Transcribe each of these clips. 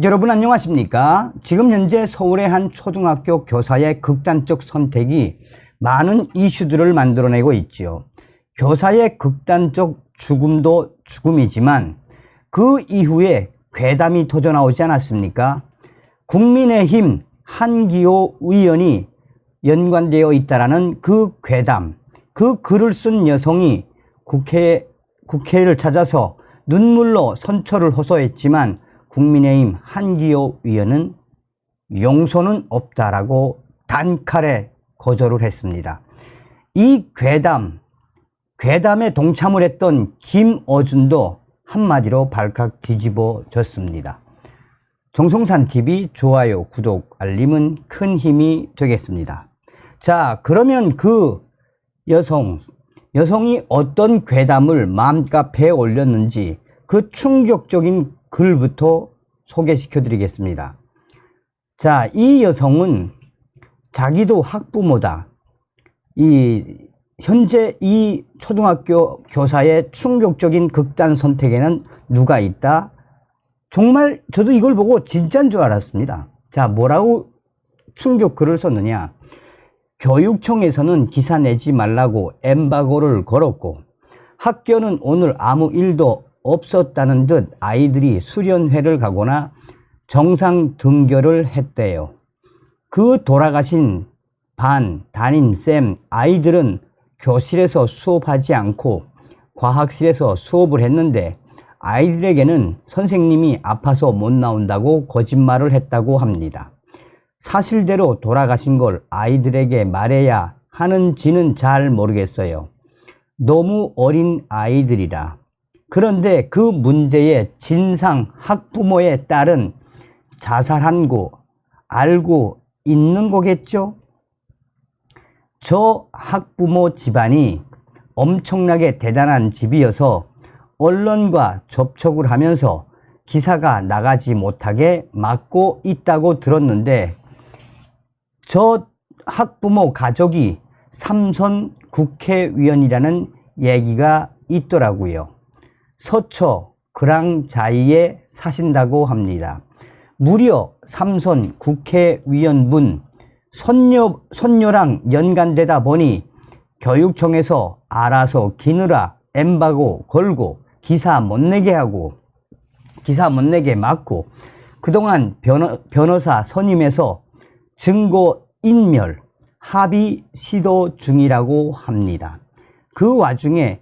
여러분 안녕하십니까? 지금 현재 서울의 한 초등학교 교사의 극단적 선택이 많은 이슈들을 만들어내고 있지요. 교사의 극단적 죽음도 죽음이지만 그 이후에 괴담이 터져나오지 않았습니까? 국민의힘 한기호 의원이 연관되어 있다라는 그 괴담, 그 글을 쓴 여성이 국회, 국회를 찾아서 눈물로 선처를 호소했지만 국민의힘 한기호 의원은 용서는 없다라고 단칼에 거절을 했습니다. 이 괴담, 괴담에 동참을 했던 김어준도 한마디로 발칵 뒤집어졌습니다. 정성산 TV 좋아요, 구독, 알림은 큰 힘이 되겠습니다. 자, 그러면 그 여성, 여성이 어떤 괴담을 맘카페에 올렸는지 그 충격적인 글부터 소개시켜 드리겠습니다. 자, 이 여성은 자기도 학부모다. 이 현재 이 초등학교 교사의 충격적인 극단 선택에는 누가 있다? 정말 저도 이걸 보고 진짜인 줄 알았습니다. 자, 뭐라고 충격 글을 썼느냐? 교육청에서는 기사 내지 말라고 엠바고를 걸었고 학교는 오늘 아무 일도 없었다는 듯 아이들이 수련회를 가거나 정상 등교를 했대요. 그 돌아가신 반, 담임, 쌤, 아이들은 교실에서 수업하지 않고 과학실에서 수업을 했는데 아이들에게는 선생님이 아파서 못 나온다고 거짓말을 했다고 합니다. 사실대로 돌아가신 걸 아이들에게 말해야 하는지는 잘 모르겠어요. 너무 어린 아이들이라. 그런데 그 문제의 진상 학부모의 딸은 자살한 거 알고 있는 거겠죠? 저 학부모 집안이 엄청나게 대단한 집이어서 언론과 접촉을 하면서 기사가 나가지 못하게 막고 있다고 들었는데 저 학부모 가족이 삼선 국회의원이라는 얘기가 있더라고요. 서초 그랑자이에 사신다고 합니다. 무려 삼선 국회의원분 손녀, 손녀랑 연관되다 보니 교육청에서 알아서 기느라 엠바고 걸고 기사 못 내게 하고 기사 못 내게 막고 그동안 변호, 변호사 선임해서 증거 인멸 합의 시도 중이라고 합니다. 그 와중에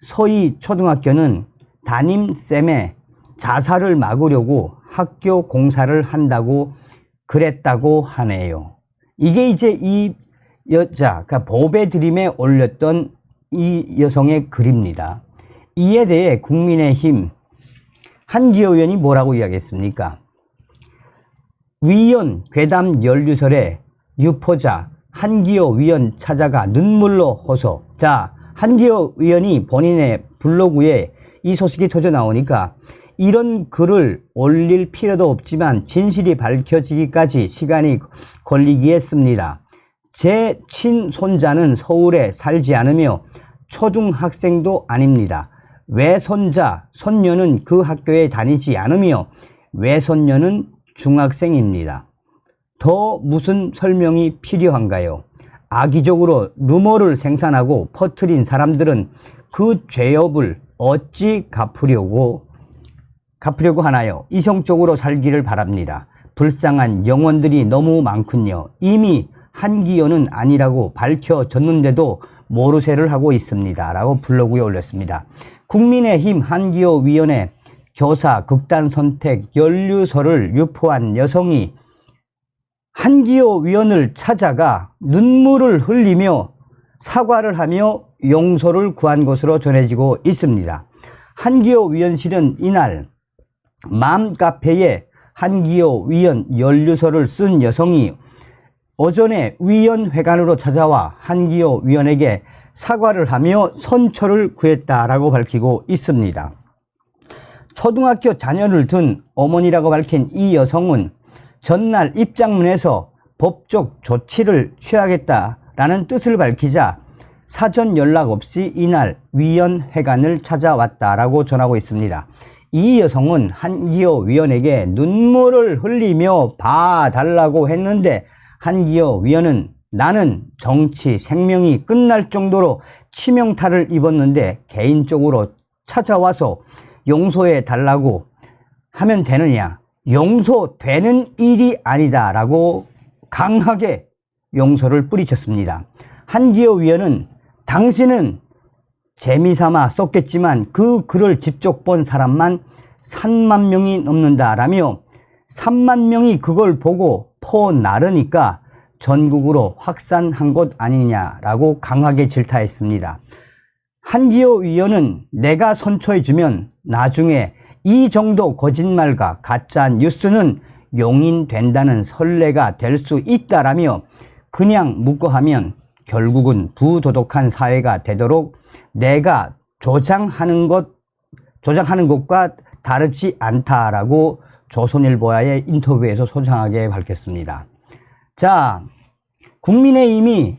서희 초등학교는 담임쌤의 자살을 막으려고 학교 공사를 한다고 그랬다고 하네요. 이게 이제 이 여자, 그러니까 법의 드림에 올렸던 이 여성의 글입니다. 이에 대해 국민의힘 한기호 의원이 뭐라고 이야기했습니까? 위원 괴담 연루설에 유포자 한기호 위원 찾아가 눈물로 호소. 자, 한기호 의원이 본인의 블로그에 이 소식이 터져 나오니까 이런 글을 올릴 필요도 없지만 진실이 밝혀지기까지 시간이 걸리기 했습니다. 제 친손자는 서울에 살지 않으며 초등학생도 아닙니다. 외손자, 손녀는 그 학교에 다니지 않으며 외손녀는 중학생입니다. 더 무슨 설명이 필요한가요? 악의적으로 루머를 생산하고 퍼뜨린 사람들은 그 죄업을 어찌 갚으려고 갚으려고 하나요? 이성적으로 살기를 바랍니다. 불쌍한 영혼들이 너무 많군요. 이미 한기현은 아니라고 밝혀졌는데도 모르쇠를 하고 있습니다. 라고 블로그에 올렸습니다. 국민의힘 한기호 위원회 교사 극단 선택 연루서를 유포한 여성이 한기호 위원을 찾아가 눈물을 흘리며 사과를 하며 용서를 구한 것으로 전해지고 있습니다. 한기호 위원실은 이날 맘 카페에 한기호 위원 연루서를 쓴 여성이 오전에 위원회관으로 찾아와 한기호 위원에게 사과를 하며 선처를 구했다라고 밝히고 있습니다. 초등학교 자녀를 둔 어머니라고 밝힌 이 여성은 전날 입장문에서 법적 조치를 취하겠다라는 뜻을 밝히자 사전 연락 없이 이날 위원회관을 찾아왔다라고 전하고 있습니다. 이 여성은 한기호 위원에게 눈물을 흘리며 봐달라고 했는데 한기호 위원은 나는 정치 생명이 끝날 정도로 치명타를 입었는데 개인적으로 찾아와서 용서해 달라고 하면 되느냐? 용서되는 일이 아니다 라고 강하게 용서를 뿌리쳤습니다. 한기호 위원은 당신은 재미삼아 썼겠지만 그 글을 직접 본 사람만 3만 명이 넘는다라며 3만 명이 그걸 보고 퍼나르니까 전국으로 확산한 것 아니냐라고 강하게 질타했습니다. 한기호 위원은 내가 선처해주면 나중에 이 정도 거짓말과 가짜 뉴스는 용인된다는 선례가 될 수 있다라며 그냥 묵고하면 결국은 부도덕한 사회가 되도록 내가 조장하는 것, 조장하는 것과 다르지 않다라고 조선일보와의 인터뷰에서 소상하게 밝혔습니다. 자, 국민의힘이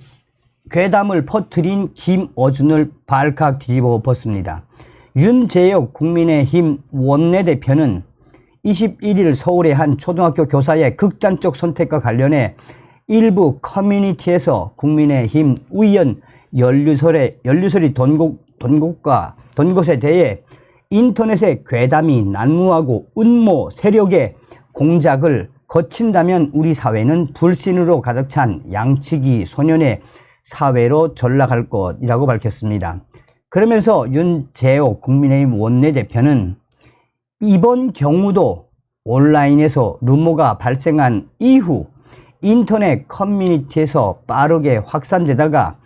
괴담을 퍼뜨린 김어준을 발칵 뒤집어 엎었습니다. 윤재혁 국민의힘 원내대표는 21일 서울의 한 초등학교 교사의 극단적 선택과 관련해 일부 커뮤니티에서 국민의힘 의원 연루설에, 연루설이 돈, 곳, 돈 곳과 돈 곳에 대해 인터넷에 괴담이 난무하고 음모 세력의 공작을 거친다면 우리 사회는 불신으로 가득 찬 양치기 소년의 사회로 전락할 것이라고 밝혔습니다. 그러면서 윤재호 국민의힘 원내대표는 이번 경우도 온라인에서 루머가 발생한 이후 인터넷 커뮤니티에서 빠르게 확산되다가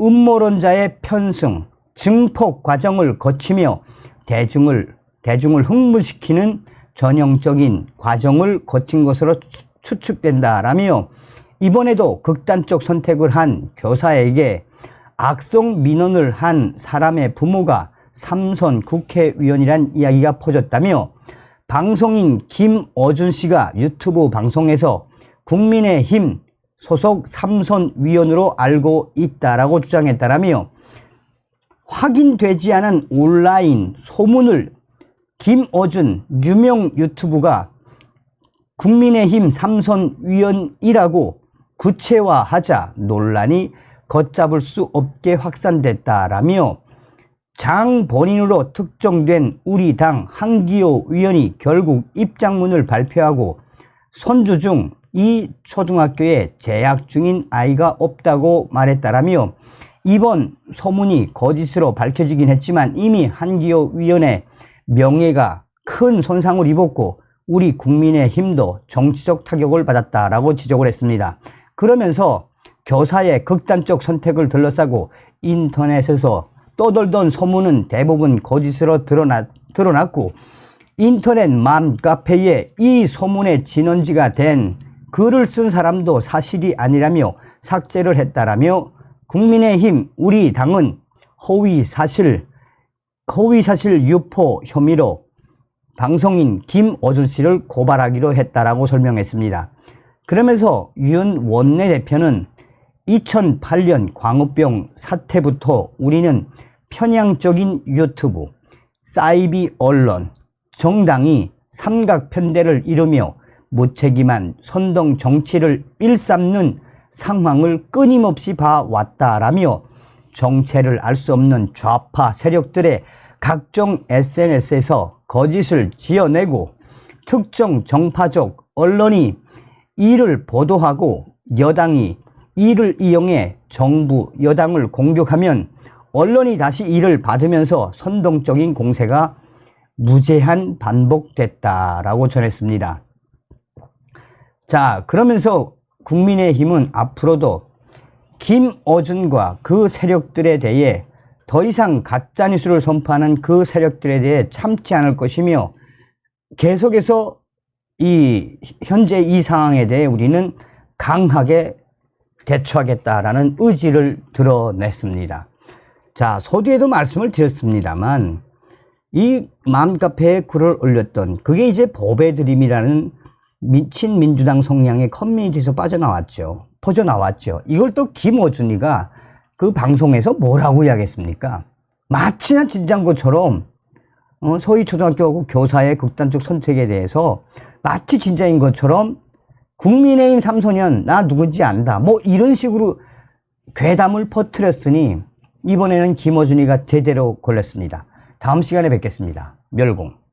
음모론자의 편승, 증폭 과정을 거치며 대중을, 대중을 흥분시키는 전형적인 과정을 거친 것으로 추측된다라며 이번에도 극단적 선택을 한 교사에게 악성 민원을 한 사람의 부모가 삼선 국회의원이란 이야기가 퍼졌다며 방송인 김어준 씨가 유튜브 방송에서 국민의힘 소속 삼선 위원으로 알고 있다라고 주장했다라며 확인되지 않은 온라인 소문을 김어준 유명 유튜브가 국민의힘 삼선 위원이라고 구체화하자 논란이 걷잡을 수 없게 확산됐다라며 장 본인으로 특정된 우리 당 한기호 의원이 결국 입장문을 발표하고 손주 중 이 초등학교에 재학 중인 아이가 없다고 말했다라며 이번 소문이 거짓으로 밝혀지긴 했지만 이미 한기호 의원의 명예가 큰 손상을 입었고 우리 국민의 힘도 정치적 타격을 받았다라고 지적을 했습니다. 그러면서 교사의 극단적 선택을 둘러싸고 인터넷에서 떠돌던 소문은 대부분 거짓으로 드러났, 드러났고 인터넷 맘 카페에 이 소문의 진원지가 된 글을 쓴 사람도 사실이 아니라며 삭제를 했다라며 국민의힘 우리 당은 허위 사실 허위 사실 유포 혐의로 방송인 김어준 씨를 고발하기로 했다라고 설명했습니다. 그러면서 윤 원내대표는 2008년 광우병 사태부터 우리는 편향적인 유튜브, 사이비 언론, 정당이 삼각편대를 이루며 무책임한 선동 정치를 일삼는 상황을 끊임없이 봐왔다라며 정체를 알 수 없는 좌파 세력들의 각종 SNS에서 거짓을 지어내고 특정 정파적 언론이 이를 보도하고 여당이 이를 이용해 정부 여당을 공격하면 언론이 다시 이를 받으면서 선동적인 공세가 무제한 반복됐다라고 전했습니다. 자, 그러면서 국민의힘은 앞으로도 김어준과 그 세력들에 대해 더 이상 가짜뉴스를 선포하는 그 세력들에 대해 참지 않을 것이며 계속해서 이 현재 이 상황에 대해 우리는 강하게 대처하겠다라는 의지를 드러냈습니다. 자, 서두에도 말씀을 드렸습니다만 이 맘카페에 글을 올렸던 그게 이제 법의 드림이라는 미 친 민주당 성향의 커뮤니티에서 빠져나왔죠. 퍼져나왔죠. 이걸 또 김어준이가 그 방송에서 뭐라고 이야기했습니까? 마치나 진짠 것처럼 어, 서희 초등학교하고 교사의 극단적 선택에 대해서 마치 진짜인 것처럼 국민의힘 삼소년 나 누군지 안다. 뭐 이런 식으로 괴담을 퍼뜨렸으니 이번에는 김어준이가 제대로 걸렸습니다. 다음 시간에 뵙겠습니다. 멸공.